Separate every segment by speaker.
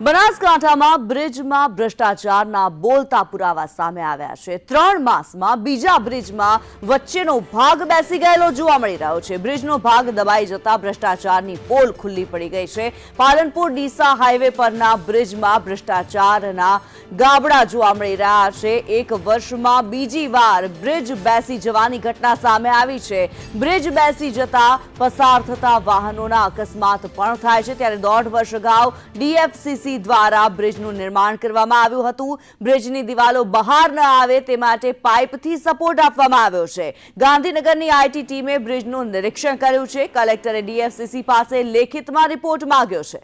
Speaker 1: બનાસકાંઠામાં બ્રિજમાં ભ્રષ્ટાચારના બોલતા પુરાવા સામે આવ્યા છે. ત્રણ માસમાં બીજા બ્રિજમાં વચ્ચેનો ભાગ બેસી ગયેલો જોવા મળી રહ્યો છે. બ્રિજનો ભાગ દબાઈ જતા ભ્રષ્ટાચારની પોલ ખુલ્લી પડી ગઈ છે. પાલનપુર ડીસા હાઈવે પરના બ્રિજમાં ભ્રષ્ટાચારના ગાબડા જોવા મળી રહ્યા છે. એક વર્ષમાં બીજી વાર બ્રિજ બેસી જવાની ઘટના સામે આવી છે. બ્રિજ બેસી જતા પસાર થતા વાહનોના અકસ્માત પણ થાય છે. ત્યારે દોઢ વર્ષ અગાઉ ડીએફસીસી દ્વારા બ્રિજનું નિર્માણ કરવામાં આવ્યું હતું. બ્રિજની દિવાલો બહાર ન આવે તે માટે પાઇપથી સપોર્ટ આપવામાં આવ્યો છે. ગાંધીનગરની આઈટી ટીમે બ્રિજનું નિરીક્ષણ કર્યું છે. કલેક્ટરે ડીએફસીસી પાસે લેખિતમાં રિપોર્ટ માંગ્યો છે.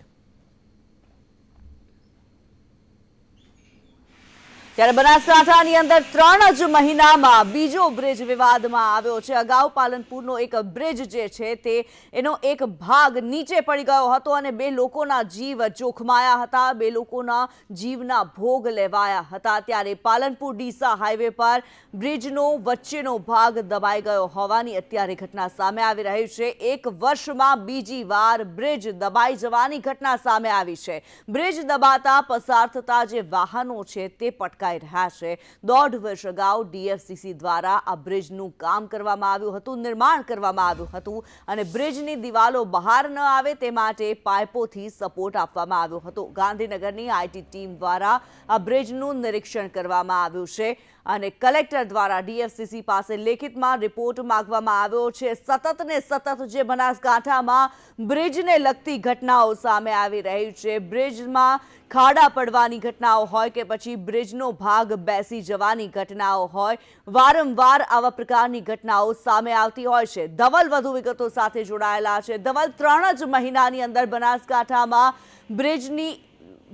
Speaker 1: ત્યારે બનાસકાંઠાની અંદર ત્રણ જ મહિનામાં બીજો બ્રિજ વિવાદમાં આવ્યો છે. અગાઉ પાલનપુરનો એક બ્રિજ જે છે તે એનો એક ભાગ નીચે પડી ગયો હતો અને બે લોકોના જીવ જોખમાયા હતા. બે લોકોના જીવના ભોગ લેવાયા હતા. ત્યારે પાલનપુર ડીસા હાઈવે પર બ્રિજનો વચ્ચેનો ભાગ દબાઈ ગયો હોવાની અત્યારે ઘટના સામે આવી રહી છે. એક વર્ષમાં બીજી વાર બ્રિજ દબાઈ જવાની ઘટના સામે આવી છે. બ્રિજ દબાતા પસાર થતા જે વાહનો છે તે પટકાઈ રહ્યા છે દોઢ વર્ષ અગાઉ ડીએફસીસી દ્વારા આ બ્રિજનું કામ કરવામાં આવ્યું હતું, નિર્માણ કરવામાં આવ્યું હતું અને બ્રિજની દિવાલો બહાર ન આવે તે માટે પાઇપોથી સપોર્ટ આપવામાં આવ્યો હતો. ગાંધીનગરની આઈટી ટીમ દ્વારા આ બ્રિજનું નિરીક્ષણ કરવામાં આવ્યું છે. અને કલેક્ટર દ્વારા ડીએફસીસી પાસે લેખિતમાં રિપોર્ટ માંગવામાં આવ્યો છે. સતત ને સતત જે બનાસકાંઠામાં બ્રિજને લગતી ઘટનાઓ સામે આવી રહી છે. બ્રિજમાં ખાડા પડવાની ઘટનાઓ હોય કે પછી બ્રિજનો ભાગ બેસી જવાની ઘટનાઓ હોય, વારંવાર આવા પ્રકારની ઘટનાઓ સામે આવતી હોય છે. ધવલ વધુ વિગતો સાથે જોડાયેલા છે. ધવલ ત્રણ જ મહિનાની અંદર બનાસકાંઠામાં બ્રિજની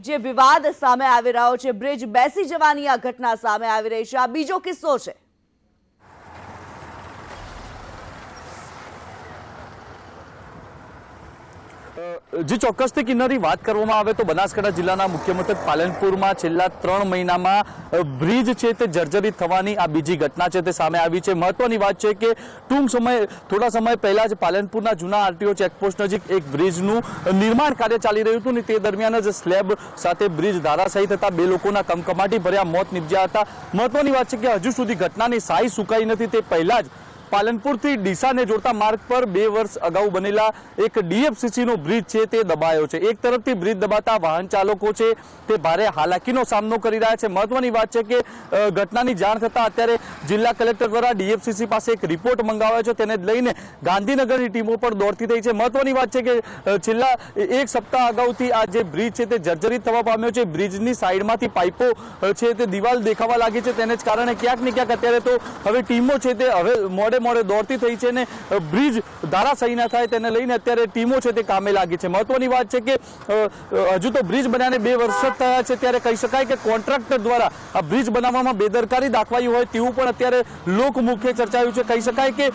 Speaker 1: જે વિવાદ સામે આવી રહ્યો છે, બ્રિજ બેસી જવાની આ ઘટના સામે આવી રહી છે. આ બીજો કિસ્સો છે.
Speaker 2: જે ચોક્કસથી કિન્નરી વાત કરવામાં આવે તો બનાસકાંઠા જિલ્લાના મુખ્ય મથક પાલનપુરમાં છેલ્લા ત્રણ મહિનામાં બ્રિજ છે તે જર્જરિત થવાની આ બીજી ઘટના છે તે સામે આવી છે. મહત્વની વાત છે કે ટૂંક સમય, થોડા સમય પહેલા જ પાલનપુરના જૂના આરટીઓ ચેકપોસ્ટ નજીક એક બ્રિજનું નિર્માણ કાર્ય ચાલી રહ્યું હતું ને તે દરમિયાન જ સ્લેબ સાથે બ્રિજ ધારાશાહી થતા બે લોકોના કમકમાટી ભર્યા, મોત નીપજ્યા હતા. મહત્વની વાત છે કે હજુ સુધી ઘટનાની સાઈ સુકાઈ નથી તે પહેલા જ પાલનપુરથી ડીસાને જોડતા માર્ગ પર બે વર્ષ અગાઉ બનેલા એક ડીએફસીસી નો બ્રિજ છે તે દબાયો છે. એક તરફથી બ્રિજ દબાતા વાહન ચાલકો છે તે ભારે હાલાકીનો સામનો કરી રહ્યા છે. મહત્વની વાત છે કે ઘટનાની જાણ થતા અત્યારે જિલ્લા કલેક્ટર દ્વારા ડીએફસીસી પાસે એક રિપોર્ટ મંગાવ્યો છે. તેને લઈને ગાંધીનગરની ટીમો પણ દોડતી થઈ છે. મહત્વની વાત છે કે છેલ્લા એક સપ્તાહ અગાઉથી આ જે બ્રિજ છે તે જર્જરિત થવા પામ્યો છે. બ્રિજની સાઈડમાંથી પાઇપો છે તે દિવાલ દેખાવા લાગી છે. તેને જ કારણે ક્યાંક ને ક્યાંક અત્યારે તો હવે ટીમો છે તે હવે મોડે મોડે દોડતી થઈ છે અને બ્રિજ ધારાશાહી ના થાય તેને લઈને અત્યારે ટીમો છે તે કામે લાગી છે. મહત્વની વાત છે કે હજુ તો બ્રિજ બનાવીને બે વર્ષ જ થયા છે ત્યારે કહી શકાય કે કોન્ટ્રાક્ટર દ્વારા આ બ્રિજ બનાવવામાં બેદરકારી દાખવાઈ હોય તેવું પણ અત્યારે લોકમુખ્ય ચર્ચાયું છે. કહી શકાય કે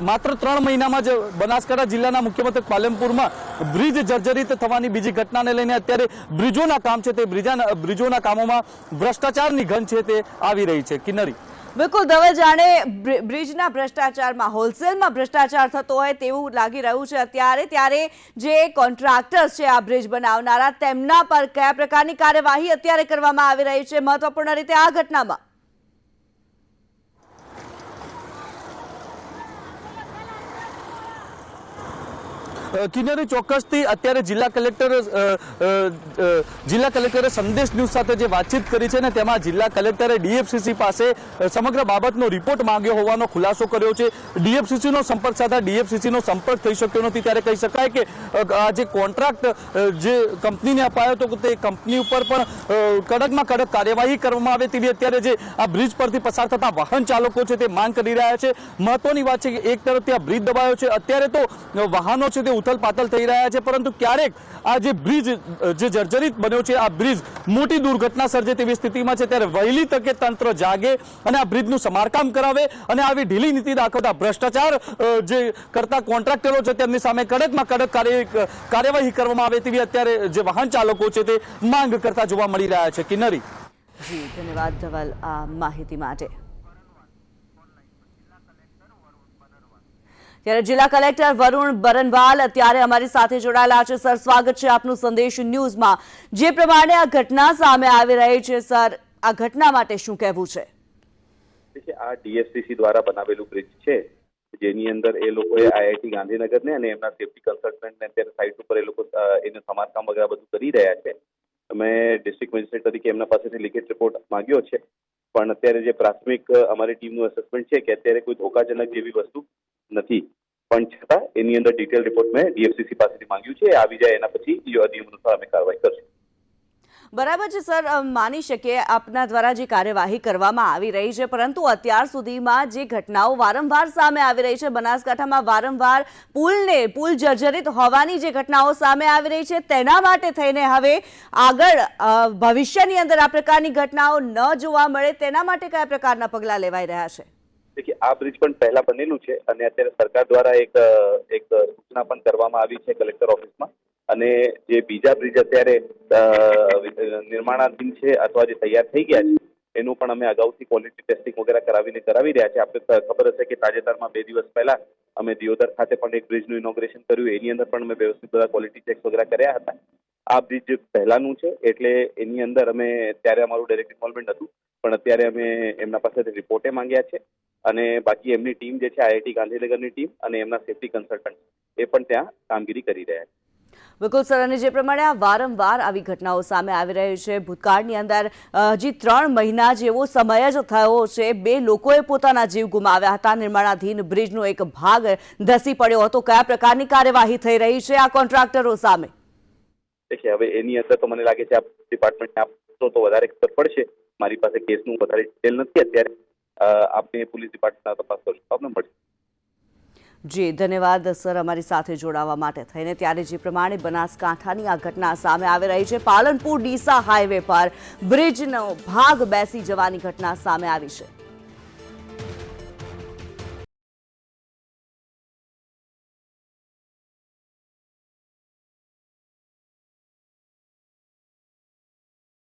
Speaker 2: માત્ર ત્રણ મહિનામાં જ બનાસકાંઠા જિલ્લાના મુખ્ય મથક પાલનપુરમાં બ્રિજ જર્જરિત થવાની બીજી ઘટનાને લઈને અત્યારે બ્રિજોના કામ છે તે બ્રિજાના, બ્રિજોના કામોમાં ભ્રષ્ટાચારની ઘન છે તે આવી રહી છે. કિન્નરી.
Speaker 1: બિલકુલ ધવલ જાણે બ્રિ- બ્રિજના ભ્રષ્ટાચારમાં, હોલસેલમાં ભ્રષ્ટાચાર થતો હોય તેવું લાગી રહ્યું છે અત્યારે. ત્યારે જે કોન્ટ્રાક્ટર્સ છે આ બ્રિજ બનાવનારા, તેમના પર કયા પ્રકારની કાર્યવાહી અત્યારે કરવામાં આવી રહી છે? મહત્વપૂર્ણ રીતે આ ઘટનામાં.
Speaker 2: કિન્નરી ચોક્કસથી અત્યારે જિલ્લા કલેક્ટર જિલ્લા કલેક્ટરે સંદેશ ન્યૂઝ સાથે જે વાતચીત કરી છે ને તેમાં જિલ્લા કલેક્ટરે ડીએફસીસી પાસે સમગ્ર બાબતનો રિપોર્ટ માંગ્યો હોવાનો ખુલાસો કર્યો છે. ડીએફસીસીનો સંપર્ક સાથે ડીએફસીસીનો સંપર્ક થઈ શક્યો નથી. ત્યારે કહી શકાય કે આ જે કોન્ટ્રાક્ટ જે કંપનીને અપાયો હતો તે કંપની ઉપર પણ કડકમાં કડક કાર્યવાહી કરવામાં આવે તેવી અત્યારે જે આ બ્રિજ પરથી પસાર થતા વાહન ચાલકો છે તે માંગ કરી રહ્યા છે. મહત્વની વાત છે કે એક તરફથી આ બ્રિજ દબાયો છે. અત્યારે તો વાહનો છે તે ઉથલ પાથલ થઈ રહ્યા છે, પરંતુ ક્યારેક આ જે બ્રિજ, જે જર્જરિત બન્યો છે, આ બ્રિજ મોટી દુર્ઘટના સર્જે તેવી સ્થિતિમાં છે. ત્યારે વહેલી તકે તંત્ર જાગે અને આ બ્રિજનું સમારકામ કરાવે અને આવી ઢીલી નીતિ દાખવતા ભ્રષ્ટાચાર જે કરતા કોન્ટ્રાક્ટરો છે, તેમની સામે કડકમાં કડક કાર્ય- કાર્યવાહી કરવામાં આવે તેવી અત્યારે જે વાહન ચાલકો છે, તે માંગ કરતા જોવા મળી રહ્યા છે. કિન્નરી.
Speaker 1: જી, ધન્યવાદ ધવલ આ માહિતી માટે. ત્યારે જિલ્લા કલેક્ટર વરુણ બરનવાલ અત્યારે અમારી સાથે જોડાયેલા છે. સર, સ્વાગત છે આપનું સંદેશ ન્યૂઝમાં. જે પ્રમાણે આ ઘટના સામે આવી રહી છે, સર, આ ઘટના માટે શું કહેવું છે?
Speaker 3: આ ડીએફસીસી દ્વારા બનાવેલું બ્રિજ છે, જેની અંદર એ લોકોએ આઈઆઈટી ગાંધીનગરને અને એમના સેફટી કન્સલ્ટન્ટને અત્યારે સાઇટ ઉપર એ લોકો એનું સમારકામ વગેરે બધું કરી રહ્યા છે. અમે ડિસ્ટ્રિક્ટ મેજિસ્ટ્રેટ તરીકે એમના પાસેથી લિખિત રિપોર્ટ માંગ્યો છે. પણ અત્યારે જે પ્રાથમિક અમારી ટીમનું અસેસમેન્ટ છે કે અત્યારે કોઈ ધોકાજનક જેવી વસ્તુ નથી. પણ છતાં એની અંદર ડિટેલ રિપોર્ટ મેં ડીએફસીસી પાસેથી માંગ્યું છે. આવી જાય એના પછી નિયમ અનુસાર અમે કાર્યવાહી કરશું.
Speaker 1: બરાબર છે, સર. માની શકીએ આપના દ્વારા જે કાર્યવાહી કરવામાં આવી રહી છે, પરંતુ અત્યાર સુધીમાં જે ઘટનાઓ વારંવાર સામે આવી રહી છે, બનાસકાંઠામાં વારંવાર પુલને પુલ જર્જરિત હોવાની જે ઘટનાઓ સામે આવી રહી છે, તેના માટે થઈને હવે આગળ ભવિષ્યની અંદર આ પ્રકારની ઘટનાઓ ન જોવા મળે, તેના માટે કયા પ્રકારના પગલાં લેવાઈ રહ્યા છે?
Speaker 3: કે આ બ્રિજ પણ પહેલા બનેલું છે અને અત્યારે સરકાર દ્વારા એક એક સૂચના પણ કરવામાં આવી છે કલેક્ટર ઓફિસમાં. અને જે બીજા બ્રિજ અત્યારે નિર્માણાધીન છે અથવા જે તૈયાર થઈ ગયા છે, એનું પણ અમે અગાઉથી ક્વોલિટી ટેસ્ટિંગ વગેરે કરાવીને કરાવી રહ્યા છે. આપણે ખબર હશે કે તાજેતરમાં બે દિવસ પહેલા અમે દિયોદર ખાતે પણ એક બ્રિજનું ઇનોગ્રેશન કર્યું. એની અંદર પણ અમે વ્યવસ્થિત બધા ક્વોલિટી ચેક વગેરે કર્યા હતા. આ બ્રિજ પહેલાનું છે એટલે એની અંદર અમે, ત્યારે અમારું ડાયરેક્ટ ઇન્વોલ્વમેન્ટ હતું. પણ અત્યારે અમે એમના પાસેથી રિપોર્ટે માંગ્યા છે. અને બાકી એમની ટીમ જે છે આઈઆઈટી ગાંધીનગરની ટીમ અને એમના સેફટી કન્સલ્ટન્ટ એ પણ ત્યાં કામગીરી કરી રહ્યા છે.
Speaker 1: બિલકુલ સર અને જે પ્રમાણે આ વારંવાર આવી ઘટનાઓ સામે આવી રહી છે ભૂતકાળની અંદર હજી ત્રણ મહિના જેવો સમય જ થયો છે બે લોકોએ પોતાના જીવ ગુમાવ્યા હતા. નિર્માણાધીન બ્રિજનો એક ભાગ ધસી પડ્યો હતો. કયા પ્રકારની કાર્યવાહી થઈ રહી છે આ કોન્ટ્રાક્ટરો સામે?
Speaker 3: હવે એની અંદર તો મને લાગે છે આ ડિપાર્ટમેન્ટને આપશો તો વધારે ખબર પડશે. મારી પાસે કેસનું વધારે ડિટેલ નથી. અત્યારે આપને પોલીસ ડિપાર્ટમેન્ટના તપાસ કરશું. આપને મળશે.
Speaker 1: જી, ધન્યવાદ સર અમારી સાથે જોડાવા માટે થઈને. ત્યારે જે પ્રમાણે બનાસકાંઠાની આ ઘટના સામે આવી રહી છે, પાલનપુર ડીસા હાઈવે પર બ્રિજનો ભાગ બેસી જવાની ઘટના સામે આવી છે.